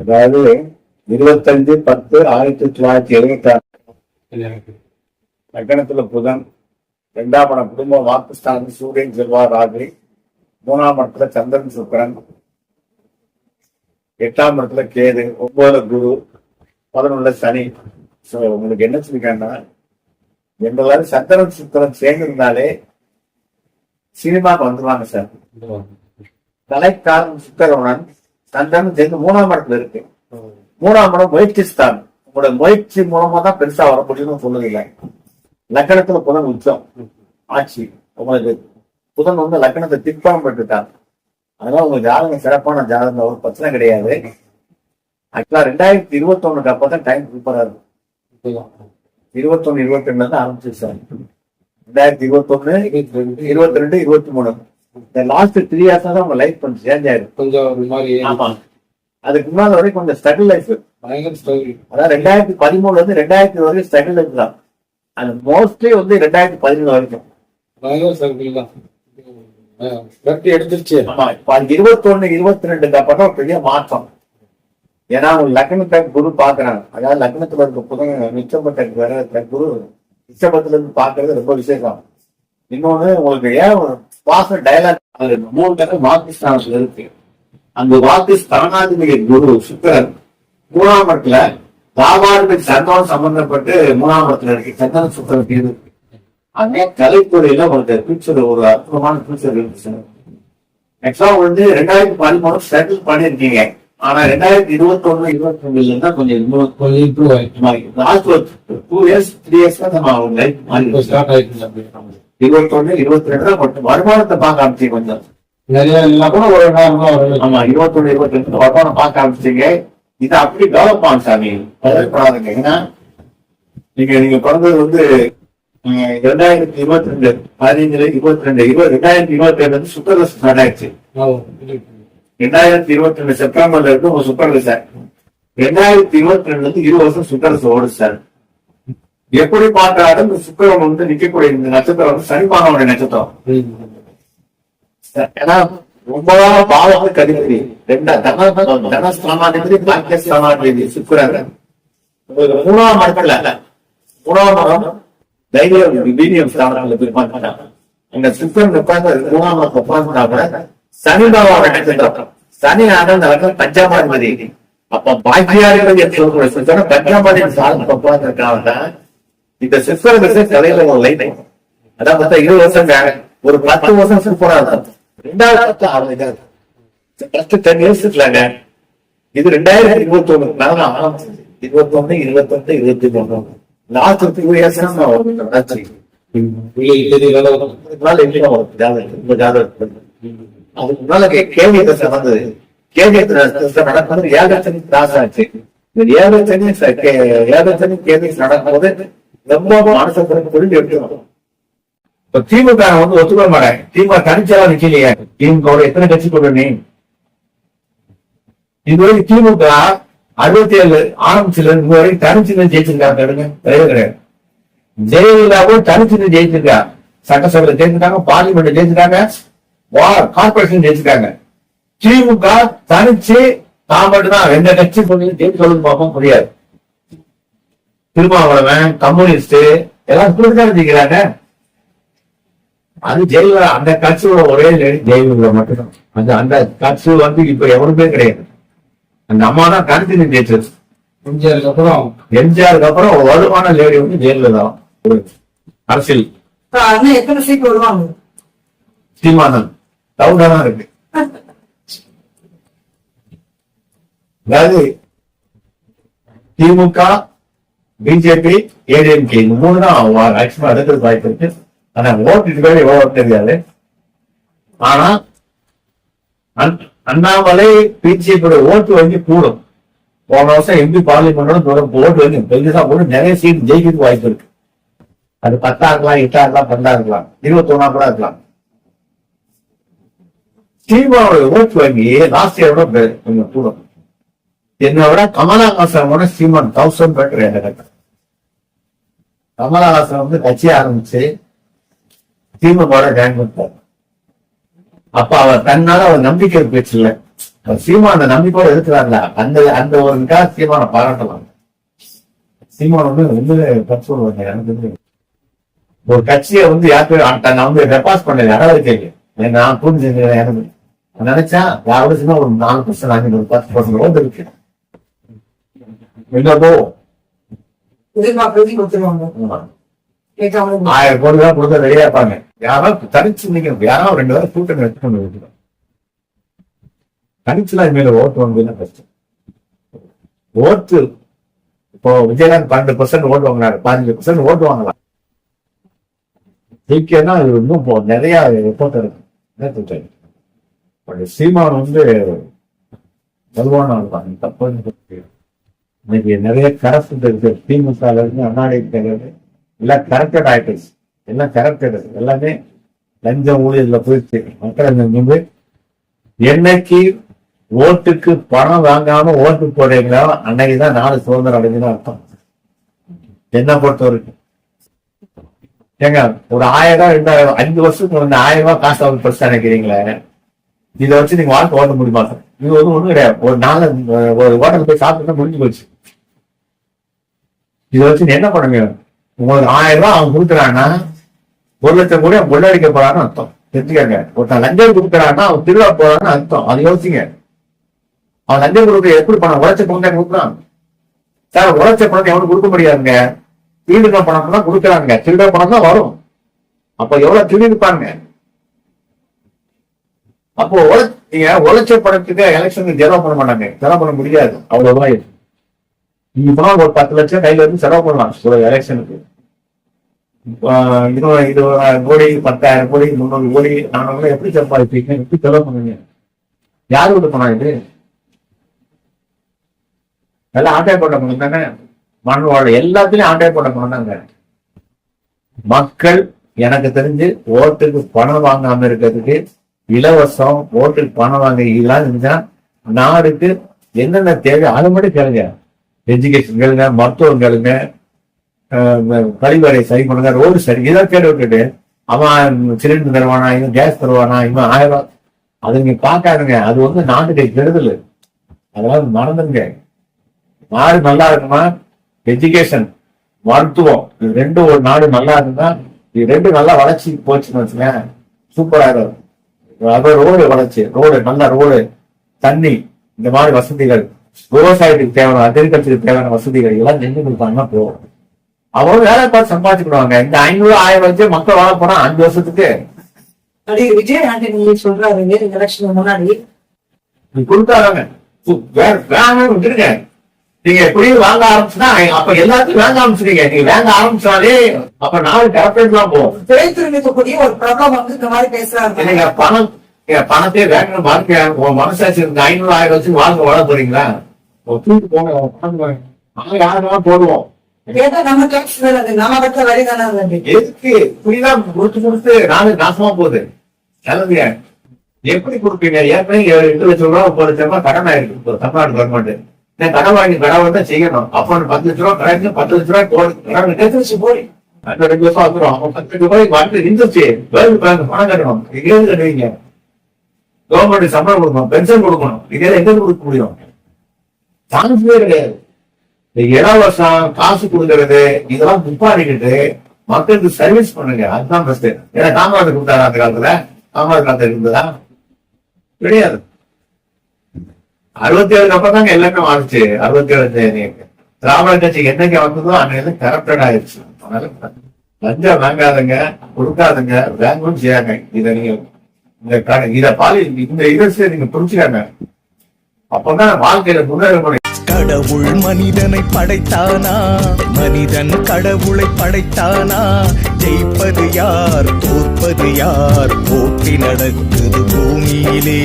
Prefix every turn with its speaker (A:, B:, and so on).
A: அதாவது இருபத்தஞ்சு பத்து ஆயிரத்தி தொள்ளாயிரத்தி எழுபத்தி ஆறு லக்கணத்துல புதன் இரண்டாம் இடம் குடும்ப வாக்குஸ்தானம் சூரியன் செல்வார் ராகு. மூணாம் இடத்துல சந்திரன் சுக்கிரன். எட்டாம் இடத்துல கேது ஒன்பதுல குரு பதினொன்னுல சனி. சோ உங்களுக்கு என்ன சொல்லிருக்காங்கன்னா எங்களால சந்திரன் சுக்கிரன் சேர்ந்திருந்தாலே சினிமாக்கு வந்துருவாங்க சார். கலைக்காரன் சுக்கரவனன் சந்திரன் சேர்ந்து மூணாம் இடத்துல இருக்கு. மூணாம் இடம் முயற்சி ஸ்தான் உங்களோட முயற்சி மூலமா தான் பெருசா வர முடியும்னு சொல்லுதில்லை லக்கணத்துல புதன் உச்சம். ஆட்சி. உங்களுக்கு புதன் வந்து லக்கணத்தை திட்பம் பெற்றுட்டார். அதனால உங்க ஜாதகம் சிறப்பான ஜாதகம். ஒரு பிரச்சனை கிடையாது. ஆக்சுவலா ரெண்டாயிரத்தி இருபத்தி ஒண்ணுக்கு அப்பதான் டைம் சூப்பரா இருக்கும். இருபத்தொன்னு இருபத்தி ரெண்டுல இருந்து ஆரம்பிச்சு சார். ரெண்டாயிரத்தி இருபத்தொன்னு இருபத்தி ரெண்டு இருபத்தி மூணு. இந்த லாஸ்ட் த்ரீ இயர்ஸ் தான் உங்க லைஃப் கொஞ்சம் சேஞ்ச் ஆயிருக்கு.
B: கொஞ்சம் ஒரு மாதிரி
A: ஆமா. அதுக்கு முன்னால வரைக்கும் கொஞ்சம் ஸ்ட்ரகிள் லைஃப்
B: பயங்கர ஸ்டோரி
A: அதாவது ரெண்டாயிரத்தி பதிமூணுல இருந்து ரெண்டாயிரத்தி வரைக்கும் ஸ்ட்ரகிள் லைஃப் தான். அது மோஸ்ட்லி வந்து ரெண்டாயிரத்தி பதினேழு வரைக்கும்.
B: பயங்கர ஸ்டோரி தான். எடுத்துருச்சு.
A: ஆமா. இப்ப இருபத்தி ஒண்ணு இருபத்தி ரெண்டுக்கு அப்புறம் பெரிய மாற்றம். ஏன்னா அவங்க லக்னத்தை குரு பாக்குறாங்க அதாவது லக்னத்துல இருக்க புதன் நிச்சயப்பட்ட வேற குரு நிச்சயபத்துல இருந்து பாக்குறது ரொம்ப விசேஷம். இன்னொன்னு உங்களுக்கு ஏன் பாச டயலாக் அது மூணு பேரும் வாக்கு ஸ்தானத்துல இருக்கு அந்த வாக்கு ஸ்தானாதிபதி குரு சுக்கரன் மூணாம் இடத்துல வியாபாரத்துக்கு சந்தோஷம் சம்பந்தப்பட்டு மூணாம் இடத்துல இருக்கு. சந்தன சுக்கரன் இருக்கு. அதே கலைத்துறையில உங்களுக்கு ஃபியூச்சர் ஒரு அற்புதமான ஃபியூச்சர் இருக்கு சார் ஆக்சுவலா வந்து ரெண்டாயிரத்தி பதிமூணு செட்டில் பண்ணிருக்கீங்க ஆனா ரெண்டாயிரத்தி இருபத்தி ஒண்ணு இருபத்தி ரெண்டுல இருந்தா கொஞ்சம்
B: கொஞ்சம் இம்ப்ரூவ் ஆயிடுச்சு
A: லாஸ்ட் ஒரு டூ இயர்ஸ் த்ரீ இயர்ஸ் தான் நம்ம அவங்க லைஃப் மாறி
B: ஸ்டார்ட் ஆயிடுச்சு அப்படின்னு
A: இருபத்தி ஒண்ணு இருபத்தி ரெண்டு தான் மட்டும் வருமானத்தை பார்க்க ஆரம்பிச்சீங்க கொஞ்சம். ஆமா இருபத்தி ஒண்ணு இருபத்தி ரெண்டு வருமானம் பார்க்க ஆரம்பிச்சீங்க. இது அப்படி டெவலப் ஆகும் சாமி. ஏன்னா நீங்க நீங்க பிறந்தது வந்து அஹ், ரெண்டாயிரத்தி இருபத்தி ரெண்டு பதினஞ்சுல இருபத்தி ரெண்டு இருபது ரெண்டாயிரத்தி இருபத்தி ரெண்டு வந்து சுக்கரதசை ஸ்டார்ட் ஆயிடுச்சு. ரெண்டாயிரத்தி இருபத்தி ரெண்டு செப்டம்பர்ல இருந்து உங்க சுக்கரதசை. ரெண்டாயிரத்தி இருபத்தி ரெண்டுல இருந்து இருபது வருஷம் சுக்கரதசை ஓடுது சார். எப்படி பார்த்தாலும் இந்த சுக்கரம் வந்து நிக்கக்கூடிய இந்த நட்சத்திரம் வந்து சனிபானோட நட்சத்திரம். ஏன்னா ரொம்ப பாவம் கதிபதி. ரெண்டா தன தனஸ்தானாதிபதி பாக்கியஸ்தானாதிபதி சுக்கரன். மூணாம் இடத்துல மூணாம் மரம் தைரியம் வீரியம் ஸ்தானத்துல போய் பார்க்கிறாங்க இந்த சுக்கரன் உட்கார்ந்து மூணாம் மரத்தை உட்கார்ந்தா கூட சனி பாவாவோட நட்சத்திரம். சனி ஆனந்த இடத்துல பஞ்சாபாதிபதி. அப்ப பாக்கியாதிபதி என்று சொல்லக்கூடிய சுக்கரன் பஞ்சாபாதி சாதனை உட்கார்ந்து இந்த சிஸ்டர் பிசினஸ் தலையில ஒரு லைன் அதான் பார்த்தா இருபது வருஷம் வேற ஒரு பத்து வருஷம் சூப்பரா இருக்கும் ரெண்டாவது பத்து ஆறு ஃபர்ஸ்ட் டென் இயர்ஸ் இருக்கலாங்க. இது ரெண்டாயிரத்தி இருபத்தி ஒண்ணு நான் ஆரம்பிச்சது இருபத்தி ஒண்ணு இருபத்தி ஒண்ணு இருபத்தி மூணு லாஸ்ட் டூ இயர்ஸ்
B: உங்களுக்கு தெரியல அளவுக்கு.
A: அதுக்கு முன்னால கேள்வி தசை வந்தது. கேள்வி தசை நடக்கும்போது ஏகச்சனி கிராஸ் ஆச்சு. இந்த ஏகச்சனி ச- கே- நடக்கும்போது ரொம்ப மனசு புரிஞ்சு எடுத்துக்கணும். இப்ப திமுக வந்து ஒத்துக்க மாட்டேன் திமுக தனிச்சலா நிக்கலையே. திமுக எத்தனை கட்சி கொண்டு இதுவரை திமுக அறுபத்தி ஏழு ஆரம்பிச்சுல இருந்து வரைக்கும் தனிச்சு ஜெயிச்சிருக்காங்க கிடையாது கிடையாது கிடையாது. ஜெயலலிதாவும் தனிச்சின்னு ஜெயிச்சிருக்கா. சட்டசபையில ஜெயிச்சிருக்காங்க பார்லிமெண்ட் ஜெயிச்சிருக்காங்க வார் கார்பரேஷன் ஜெயிச்சிருக்காங்க. திமுக தனிச்சு தான் மட்டும்தான். எந்த கட்சி பண்ணி ஜெயிச்சு பார்ப்போம் முடியாது திருமாவளவன் கம்யூனிஸ்ட் எல்லாம் கூடுதல் ஜெயிக்கிறாங்க. அது ஜெயலலிதா அந்த கட்சியோட ஒரே லேடி ஜெயலலிதா மட்டும்தான். அந்த அந்த கட்சி வந்து இப்ப எவருமே கிடையாது. அந்த அம்மா தான் தனிச்சு ஜெயிச்சது
B: எம்ஜிஆருக்கு அப்புறம்?
A: எம்ஜிஆருக்கு அப்புறம் வலுவான லேடி வந்து ஜெயலலிதா அரசியல்.
C: எத்தனை சீட் வருவாங்க?
A: சீமானன். டவுனா தான் இருக்கு. அதாவது திமுக பிஜேபி ஏடிஎம்கே இது மூணு தான் மேக்சிமம் அடுக்கிறது வாய்ப்பு இருக்கு. ஆனா ஓட்டு இதுவே எவ்வளவு தெரியாது. ஆனா அண்ணாமலை பிஜேபியோட ஓட்டு வங்கி கூடும். போன வருஷம் எம்பி பார்லிமெண்டோட தூரம் ஓட்டு வங்கி பெருசா போட்டு நிறைய சீட் ஜெயிக்கிறதுக்கு வாய்ப்பு இருக்கு. அது பத்தா இருக்கலாம் எட்டா இருக்கலாம் பன்னெண்டா இருக்கலாம். இருபத்தொன்னா கூட இருக்கலாம் சீமாவோட ஓட்டு வங்கி லாஸ்ட் இயரோட கொஞ்சம் கூடும். என்னை விட கமலஹாசனோட சீமான் தௌசண்ட் பெட்டர் எனக்கு. கமலஹாசன் வந்து கட்சி ஆரம்பிச்சு திமுகவோட ஜாயின் பண்ணிட்டார் அப்ப அவர் தன்னால அவர் நம்பிக்கை பேச்சு இல்ல. சீமான நம்பிக்கையோட இருக்கிறாங்களா அந்த அந்த ஒரு சீமான பாராட்டலாம் சீமான வந்து ரொம்பவே தப்பு எனக்கு ஒரு கட்சியை வந்து யாருக்கு நான் வந்து ரெப்பாஸ் பண்ணல நடவடிக்கை நான் புரிஞ்சு எனக்கு நான் யாரோட சின்ன ஒரு நாலு பர்சன்ட் அஞ்சு ஒரு பத்து பர்சன்ட் ஓட்டு இருக்கு. என்னதோ
C: எதிர்பார்க்கறதையும் கொடுத்துருவாங்க.
A: ஆயிரம் கோடி ரூபாய் கொடுத்தா ரெடியா இருப்பாங்க. யாராவது தனிச்சு நிக்கணும் யாராவது ரெண்டு பேரும் கூட்டணி வச்சுக்கொண்டு வைக்கணும் தனிச்சுலாம் இது மேல ஓட்டு வாங்குறது கஷ்டம். ஓட்டு இப்போ விஜயகாந்த் பன்னெண்டு பர்சன்ட் ஓட்டு வாங்கினாரு பதினஞ்சு பர்சன்ட் ஓட்டு வாங்கலாம். ஜெயிக்கன்னா அது இன்னும் நிறைய ரிப்போர்ட் இருக்கு. பட் சீமான் வந்து வலுவான தான். சொல்ல இன்னைக்கு நிறைய கரப்ட் இருக்கு திமுகல இருந்து அண்ணாடி இருக்கிறது எல்லாம் கரெக்டட் ஆயிட்டுச்சு எல்லாம் கரெக்டட் எல்லாமே லஞ்ச ஊழியர்ல போயிடுச்சு. மக்கள் வந்து என்னைக்கு ஓட்டுக்கு பணம் வாங்காம ஓட்டு போடுறீங்களோ அன்னைக்கு தான் நாலு சுதந்திரம் அடைஞ்சுன்னு அர்த்தம். என்ன பொறுத்த வரைக்கும் ஏங்க ஒரு ஆயிரம் ரெண்டாயிரம் அஞ்சு வருஷத்துக்கு வந்து ஆயிரம் ரூபாய் காசு அவங்க பிரச்சனை நினைக்கிறீங்களே? இதை வச்சு நீங்க வாழ்க்கை ஓட்ட முடியுமா இது ஒன்றும் ஒன்றும் கிடையாது. ஒரு நாள் ஒரு ஹோட்டல் போய் சாப்பிட்டு முடிஞ்சு போச்சு. இதை வச்சு நீ என்ன பண்ணுங்க? உங்களுக்கு ஆயிரம் ரூபாய் அவன் கொடுக்குறான்னா ஒரு லட்சம் கூட கொள்ளடிக்க போறான்னு அர்த்தம். தெரிஞ்சுக்கங்க ஒருத்தன் லஞ்சம் கொடுக்குறான்னா அவன் திருவிழா போறான்னு அர்த்தம். அது யோசிங்க. அவன் லஞ்சம் கொடுக்க எப்படி பணம் உழைச்ச பணம் தான் கொடுக்குறான்? சார் உழைச்ச பணத்தை எவனும் கொடுக்க முடியாதுங்க? திருடுன பணம் தான் கொடுக்குறாங்க திருட பணம் தான் வரும். அப்ப எவ்வளவு திருடிருப்பாங்க அப்போ நீங்க உழைச்ச பணத்துக்கு எலெக்ஷனுக்கு செலவு பண்ண மாட்டாங்க. செலவு பண்ண முடியாது. அவ்வளவுதான் இது. நீங்க ஒரு பத்து லட்சம் கையில இருந்து செலவு பண்ணலாம் ஒரு எலெக்ஷனுக்கு. இது இது கோடி பத்தாயிரம் கோடி முந்நூறு கோடி நானூறு எப்படி சம்பாதிப்பீங்க? எப்படி செலவு பண்ணுவீங்க? யாரு விட்டு பணம் இது? எல்லாம் ஆட்டை போட்ட பணம் தானே? மண்வாழ் எல்லாத்துலயும் ஆட்டை போட்ட பணம் தாங்க. மக்கள் எனக்கு தெரிஞ்சு ஓட்டுக்கு பணம் வாங்காம இருக்கிறதுக்கு இலவசம் ஓட்டுக்கு பணம் வாங்க இதெல்லாம் இருந்தா நாடுக்கு என்னென்ன தேவை அது மட்டும் கேளுங்க. எஜுகேஷன் கேளுங்க மருத்துவம் கேளுங்க கழிவறை சரி பண்ணுங்க. ரோடு சரி இதை கேட்டு விட்டுட்டு அவன் சிலிண்டர் தருவானா இவன் கேஸ் தருவானா இவன் ஆயிரம். ரூபாய் அது நீங்க பாக்காதுங்க அது வந்து நாட்டுக்கு கெடுதல். அதெல்லாம் மறந்துங்க நாடு நல்லா இருக்குமா? எஜுகேஷன் மருத்துவம் இது ரெண்டும் ஒரு நாடு நல்லா இருந்தா இது ரெண்டும் நல்லா வளர்ச்சி போச்சுன்னு வச்சுங்க சூப்பரா இருக்கும். அப்புறம் ரோடு வளர்ச்சி. ரோடு நல்ல ரோடு. தண்ணி இந்த மாதிரி வசதிகள். விவசாயத்துக்கு தேவையான அக்ரிகல்ச்சருக்கு தேவையான வசதிகள் எல்லாம் செஞ்சு கொடுத்தாங்கன்னா போதும். அவங்க வேலை பார்த்து சம்பாதிச்சுக்கிடுவாங்க. இந்த ஐநூறு ஆயிரம் வச்சு மக்கள் வாழ போனா அஞ்சு வருஷத்துக்கு.
C: நடிகர் விஜய் ஆண்டனி சொல்றாரு எலெக்ஷன் முன்னாடி.
A: கொடுத்தாங்க வேற வேணாம் விட்டுருங்க நீங்க எப்படியும் வாங்க ஆரம்பிச்சுனா அப்ப எல்லாத்தையும் வாங்க ஆரம்பிச்சிருங்க நீங்க வாங்க ஆரம்பிச்சாலே அப்ப நாலு கரெக்ட் போகும்.
C: திரைத்துறைக்கூடிய ஒரு பிரபலம் வந்து இந்த மாதிரி பேசுறாங்க
A: நீங்க பணம் பணத்தையே வேங்கணும் வாழ்க்கை உங்க மனசாட்சி இந்த ஐநூறு ஆயிரம் வச்சு வாழ்க்கை வாழ போறீங்களா? ஒரு தூக்கு போங்க வாங்க. நாங்க யாரும் போடுவோம். எதுக்கு? இப்படிதான் கொடுத்து கொடுத்து நாடு நாசமா போகுது. கிளம்பிய எப்படி கொடுப்பீங்க? ஏற்கனவே எட்டு லட்சம் ரூபா முப்பது லட்சம் ரூபாய் கடன் ஆயிருக்கு. தமிழ்நாடு கவர்மெண்ட் நான் கடன் வாங்கி கடன் தான் செய்யணும். அப்போ பத்து லட்ச ரூபா கடன் பத்து லட்ச ரூபாய் போடு. கடன் கேட்டு போய் ரெண்டு வந்துடும் பத்து ரூபாய் வந்து வேர்ல்டு பேங்க் பணம் கட்டணும். எங்கே கட்டுவீங்க. கவர்மெண்ட் சம்பளம் கொடுக்கணும் பென்ஷன் கொடுக்கணும். இதெல்லாம் எங்க கொடுக்க முடியும்? சான்ஸே கிடையாது. இந்த இலவசம் காசு கொடுக்கறது இதெல்லாம் துப்பாடிக்கிட்டு மக்களுக்கு சர்வீஸ் பண்ணுங்க. அதுதான் பெஸ்ட் ஏன்னா காமராஜர் கொடுத்தாரு அந்த காலத்துல? காமராஜர் காலத்துல இருந்ததா? கிடையாது. அறுபத்தி ஏழுக்கு அப்புறம் தாங்க எல்லாமே மாறுச்சு. அறுபத்தி ஏழு திராவிட கட்சி என்னைக்கு வந்ததோ அன்னைக்கு கரப்டட் ஆயிடுச்சு அதனால லஞ்சம் வாங்காதங்க கொடுக்காதங்க வாங்கவும் செய்யாங்க இதை நீங்க இந்த இத பாலி இந்த இதை நீங்க புரிஞ்சுக்காங்க அப்பதான் வாழ்க்கையில முன்னேற
D: கடவுள் மனிதனை படைத்தானா? மனிதன் கடவுளை படைத்தானா? ஜெயிப்பது யார் தோற்பது யார்? போட்டி நடக்குது பூமியிலே.